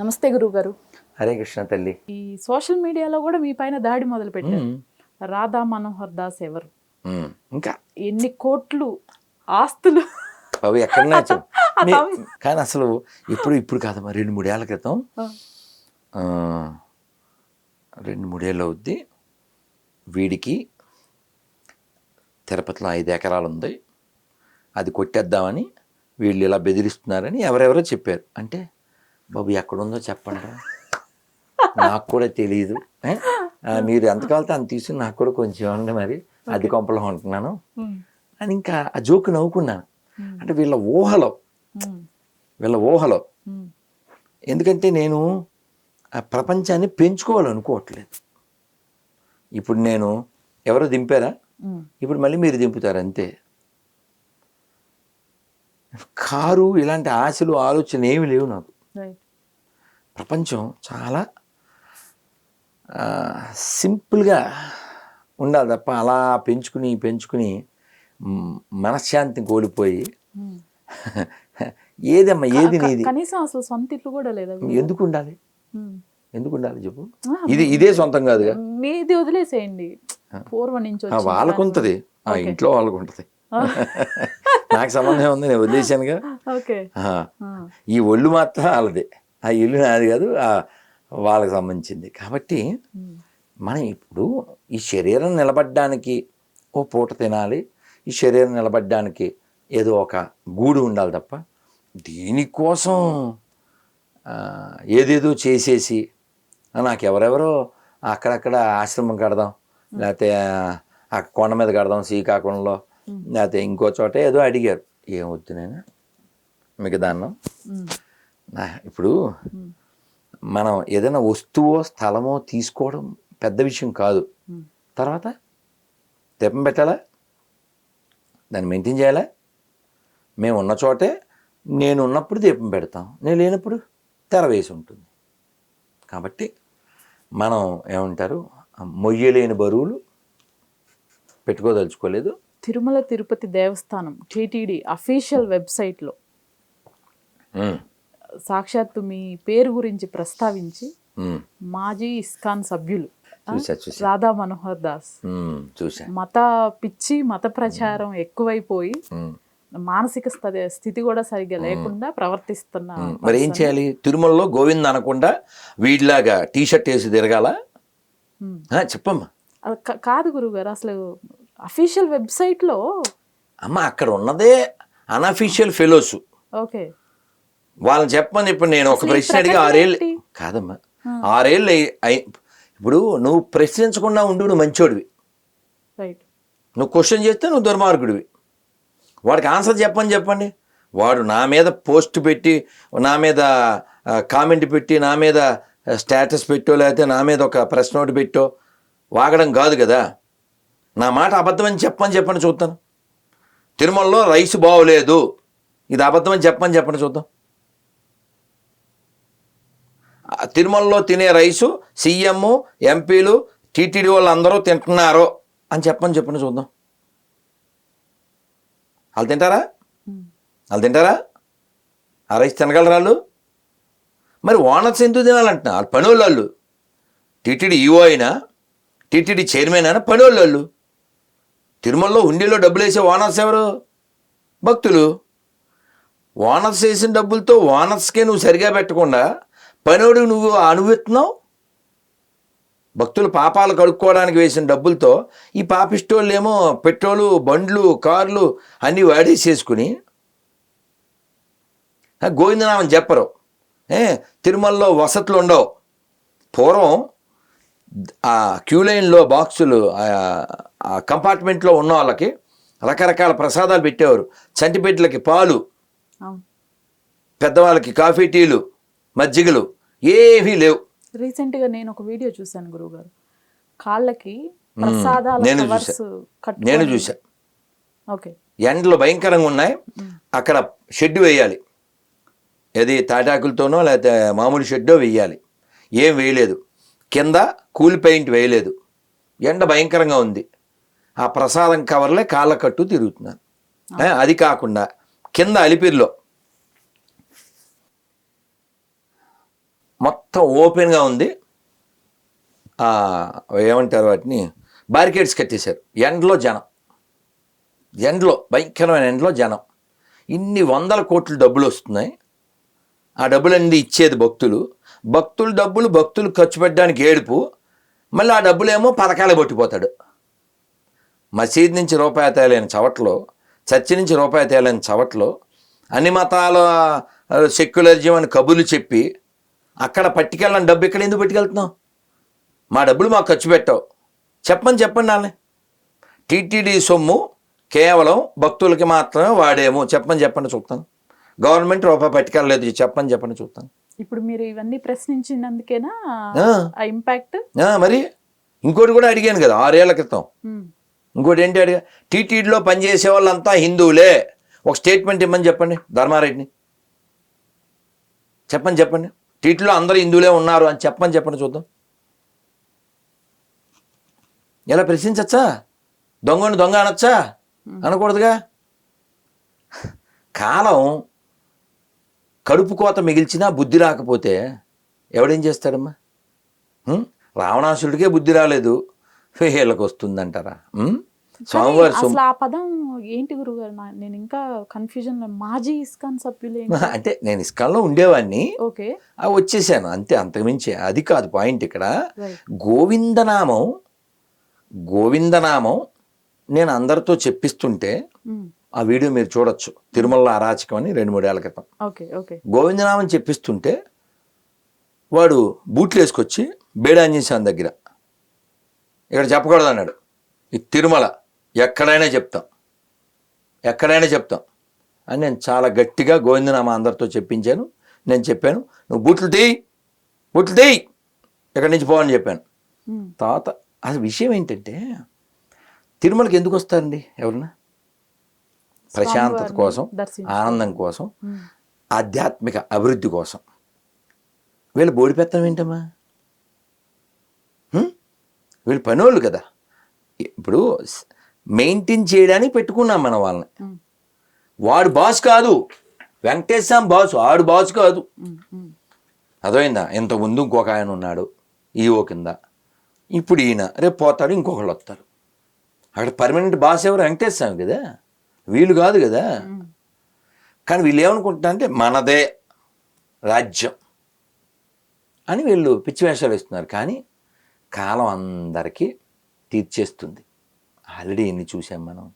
నమస్తే గురువు గారు హరే కృష్ణ తల్లి. ఈ సోషల్ మీడియాలో కూడా మీ పైన దాడి మొదలు పెట్టారు. రాధా మనోహర్ దాస్ ఎవరు. ఇంకా? ఎన్ని కోట్లు ఆస్తులు? అవి ఎక్కడన్నా తమ్- కానీ అసలు ఇప్పుడు ఇప్పుడు కాదమ్మా రెండు మూడేళ్ళ క్రితం. రెండు మూడేళ్ళు అవుద్ది. వీడికి తిరుపతిలో ఐదు ఎకరాలు ఉంది. అది కొట్టేద్దామని వీళ్ళు ఇలా బెదిరిస్తున్నారని ఎవరెవరో చెప్పారు. అంటే బాబు ఎక్కడుందో చెప్పండి నాకు కూడా తెలియదు మీరు ఎంత కావాలితే అంత తీసుకుని నాకు కూడా కొంచెం ఇవ్వండి మరి. అది కొంపలో ఉంటున్నాను. అని ఇంకా ఆ జోకు నవ్వుకున్నాను. అంటే వీళ్ళ ఊహలో. వీళ్ళ ఊహలో. ఎందుకంటే నేను ఆ ప్రపంచాన్ని పెంచుకోవాలనుకోవట్లేదు. ఇప్పుడు నేను ఎవరో దింపారా. ఇప్పుడు మళ్ళీ మీరు దింపుతారు అంతే. కారు ఇలాంటి ఆశలు ఆలోచన ఏమి లేవు నాకు. ప్రపంచం చాలా సింపుల్గా ఉండాలి తప్ప అలా పెంచుకుని పెంచుకుని మనశ్శాంతిని కోల్పోయి మ్మ్. ఏదమ్మా ఏది నీది? కనీసం అసలు సొంత ఇల్లు కూడా లేదా ఎందుకు ఉండాలి? మ్మ్. ఎందుకు ఉండాలి చెప్పు? ఇది ఇదే సొంతం కాదుగా? మీది వదిలేసేయండి. పూర్వం నుంచి ఆ, వచ్చిన వాళ్ళకు దాని ఉంటుంది ఆ. ఇంట్లో వాళ్ళకు ఉంటుంది నాకు సంబంధం ఉంది నేను వదిలేశానుగా ఈ ఒళ్ళు మాత్రం వాళ్ళదే. ఆ ఇల్లు నాది కాదు ఆ వాళ్ళకి సంబంధించింది. కాబట్టి. మనం ఇప్పుడు ఈ శరీరం నిలబడడానికి ఓ పూట తినాలి ఈ శరీరం నిలబడడానికి ఏదో ఒక గూడు ఉండాలి తప్ప దీనికోసం ఏదేదో చేసేసి నాకు ఎవరెవరో అక్కడక్కడ ఆశ్రమం కడదాం లేకపోతే ఆ కొండ మీద కడదాం శ్రీకాకుళంలో లేకపోతే ఇంకో చోట ఏదో అడిగారు. ఏం వద్దు నేను మీకు దాన్నం. నా ఇప్పుడు. మనం ఏదైనా వస్తువో స్థలమో తీసుకోవడం పెద్ద విషయం కాదు. తర్వాత దీపం పెట్టాలా? దాన్ని మెయింటైన్ చేయాలా? మేము ఉన్న చోటే నేను ఉన్నప్పుడు దీపం పెడతాం. నేను లేనప్పుడు తెర వేసి ఉంటుంది. కాబట్టి మనం ఏమంటారు? మొయ్యలేని బరువులు పెట్టుకోదలుచుకోలేదు. తిరుమల తిరుపతి దేవస్థానం టీటీడీ అఫీషియల్ వెబ్సైట్లో సాక్షాత్తు మీ పేరు గురించి ప్రస్తావించి మాజీ ఇస్కాన్ సభ్యులు రాధా మనోహర్ దాస్ మత పిచ్చి మత ప్రచారం ఎక్కువైపోయి. మానసిక స్థ- స్థితి కూడా సరిగ్గా లేకుండా ప్రవర్తిస్తున్న మరి ఏం చేయాలి? తిరుమలలో గోవింద్ అనకుండా వీడిలాగా టీ షర్ట్ వేసి తిరగాల? చెప్పమ్మా. కాదు గురుగారు అసలు అఫీషియల్ వెబ్సైట్లో అమ్మ అక్కడ ఉన్నదే అనఫీషియల్ ఫెలోస్ ఓకే. వాళ్ళని చెప్పమని ఇప్పుడు నేను ఒక ప్రశ్న అడిగి ఆరేళ్ళు? కాదమ్మా ఆరేళ్ళు ఇప్పుడు నువ్వు ప్రశ్నించకుండా ఉండు నువ్వు మంచోడివి. రైట్ నువ్వు క్వశ్చన్ చేస్తే నువ్వు దుర్మార్గుడివి. వాడికి ఆన్సర్ చెప్పని చెప్పండి. వాడు నా మీద పోస్ట్ పెట్టి నా మీద కామెంట్ పెట్టి నా మీద స్టేటస్ పెట్టో లేకపోతే నా మీద ఒక ప్రెస్ నోట్ పెట్టో వాగడం కాదు కదా. నా మాట అబద్ధమని చెప్పని చెప్పని చూద్దాం. తిరుమలలో రైస్ బాగోలేదు. ఇది అబద్ధమని చెప్పని చెప్పని చూద్దాం. తిరుమలలో తినే రైసు సీఎం ఎంపీలు టీటీడీ వాళ్ళు అందరూ తింటున్నారు అని చెప్పని చెప్పని చూద్దాం. వాళ్ళు తింటారా? వాళ్ళు తింటారా? ఆ రైస్ తినగలరా వాళ్ళు? మరి ఓనర్స్ ఎందుకు తినాలంటున్నా వాళ్ళు పనోళ్ళు వాళ్ళు. టీటీడీ ఈఓ అయినా టీటీడీ చైర్మన్ అయినా పనోళ్ళు వాళ్ళు. తిరుమలలో హుండీలో డబ్బులు వేసే ఓనర్స్ ఎవరు? భక్తులు. ఓనర్స్ వేసిన డబ్బులతో వానర్స్కే నువ్వు సరిగా పెట్టకుండా పనోడు నువ్వు అనుభవిస్తున్నావు భక్తులు పాపాలు కడుక్కోవడానికి వేసిన డబ్బులతో ఈ పాపిస్టోళ్ళు ఏమో పెట్రోలు బండ్లు కార్లు అన్నీ వాడేసేసుకుని గోవిందనామని చెప్పరు. ఏ తిరుమలలో వసతులు ఉండవు పూర్వం ఆ క్యూ లైన్లో బాక్సులు ఆ- కంపార్ట్మెంట్లో ఉన్న వాళ్ళకి రకరకాల ప్రసాదాలు పెట్టేవారు. చంటిపెట్లకి పాలు పెద్దవాళ్ళకి కాఫీ టీలు మజ్జిగలు ఏవీ లేవు. రీసెంట్గా నేను ఒక వీడియో చూశాను గురువు గారు కాళ్ళకి నేను చూసా. నేను చూసా ఓకే. ఎండలు భయంకరంగా ఉన్నాయి. అక్కడ షెడ్ వేయాలి. ఏది తాటాకులతోనో లేకపోతే మామూలు షెడ్డో వేయాలి. ఏం వేయలేదు. కింద కూల్ పెయింట్ వేయలేదు. ఎండ భయంకరంగా ఉంది. ఆ ప్రసాదం కవర్లే కాళ్ళ కట్టు తిరుగుతున్నాను. అది కాకుండా కింద అలిపిరిలో మొత్తం ఓపెన్గా ఉంది. ఏమంటారు వాటిని? బారికేడ్స్ కట్టేశారు. ఎండ్లో జనం. ఎండ్లో భయంకరమైన ఎండ్లో జనం. ఇన్ని వందల కోట్ల డబ్బులు వస్తున్నాయి. ఆ డబ్బులన్నీ ఇచ్చేది భక్తులు. భక్తుల డబ్బులు భక్తులు ఖర్చు పెట్టడానికి ఏడుపు మళ్ళీ ఆ డబ్బులేమో పథకాలు పట్టిపోతాడు. మసీద్ నుంచి రూపాయి తేలేని చవట్లో చర్చి నుంచి రూపాయి తేలేని చవట్లో అన్ని మతాల సెక్యులరిజం అని కబుర్లు చెప్పి అక్కడ పట్టుకెళ్ళని డబ్బు ఇక్కడ ఎందుకు పట్టుకెళ్తున్నావు? మా డబ్బులు మాకు ఖర్చు పెట్టావు. చెప్పని చెప్పండి నాన్న టీటీడీ సొమ్ము కేవలం భక్తులకి మాత్రమే వాడేము. చెప్పని చెప్పండి చూస్తాను గవర్నమెంట్ రూపాయి పట్టుకెళ్ళలేదు. చెప్పని చెప్పండి చూస్తాను ఇప్పుడు మీరు ఇవన్నీ ప్రశ్నించినందుకేనా ఆ. ఇంపాక్ట్ మరి ఇంకోటి కూడా అడిగాను కదా ఆరేళ్ళ క్రితం. ఇంకోటి ఏంటి అడిగా? టీటీడీలో పనిచేసే వాళ్ళంతా హిందువులే. ఒక స్టేట్మెంట్ ఇమ్మని చెప్పండి ధర్మారెడ్డిని. చెప్పండి చెప్పండి. టీటీలో అందరూ హిందువులే ఉన్నారు అని చెప్పని చెప్పండి చూద్దాం. ఎలా ప్రశ్నించచ్చా? దొంగని దొంగ అనొచ్చా? అనకూడదుగా? కాలం కడుపు కోత మిగిల్చినా బుద్ధి రాకపోతే ఎవడేం చేస్తాడమ్మా? రావణాసుడికే బుద్ధి రాలేదు. వీళ్ళకి వస్తుందంటారా? స్వామివారి సొమ్ము అసలు ఆ పదం ఏంటి గురుగారు? నేను ఇంకా కన్ఫ్యూజన్లో మాజీ ఇస్కాన్ సభ్యులు అంటే నేను ఇస్కాన్లో ఉండేవాడిని ఓకే. వచ్చేసాను. అంతే అంతకుమించి అది కాదు పాయింట్ ఇక్కడ. గోవిందనామం గోవిందనామం నేను అందరితో చెప్పిస్తుంటే ఆ వీడియో మీరు చూడొచ్చు. తిరుమల అరాచకం అని రెండు మూడేళ్ళ క్రితం. Okay okay. గోవిందనామం చెప్పిస్తుంటే వాడు బూట్లు వేసుకొచ్చి బేడాంజేశాన్ దగ్గర. ఇక్కడ చెప్పకూడదు అన్నాడు. ఈ తిరుమల ఎక్కడైనా చెప్తాం. ఎక్కడైనా చెప్తాం. అని నేను చాలా గట్టిగా గోవిందనామా అందరితో చెప్పించాను. నేను చెప్పాను నువ్వు బూట్లు తీయి బూట్లు తీయి ఇక్కడి నుంచి పోవని చెప్పాను. తర్వాత అసలు విషయం ఏంటంటే తిరుమలకి ఎందుకు వస్తారండి ఎవరన్నా? ప్రశాంతత కోసం. ఆనందం కోసం ఆధ్యాత్మిక అభివృద్ధి కోసం. వీళ్ళు బోడిపెత్తం ఏంటమ్మా? వీళ్ళు పనోళ్ళు కదా. ఇప్పుడు మెయింటైన్ చేయడానికి పెట్టుకున్నాం మనం వాళ్ళని. వాడు బాస్ కాదు. వెంకటేశ్వరం బాస్ వాడు బాస్ కాదు. ఇంత ముందు ఇంకొక ఆయన ఉన్నాడు ఈఓ కింద. ఇప్పుడు ఈయన రేపు పోతాడు ఇంకొకళ్ళు వస్తారు. అక్కడ పర్మనెంట్ బాస్ ఎవరు? వెంకటేశ్వర స్వామి కదా. వీళ్ళు కాదు కదా. కానీ వీళ్ళు ఏమనుకుంటున్నారు అంటే మనదే రాజ్యం అని వీళ్ళు పిచ్చి వేషాలు వేస్తున్నారు. కానీ కాలం అందరికీ తీర్చేస్తుంది. ఆల్రెడీ ఎన్ని చూసాం మనం?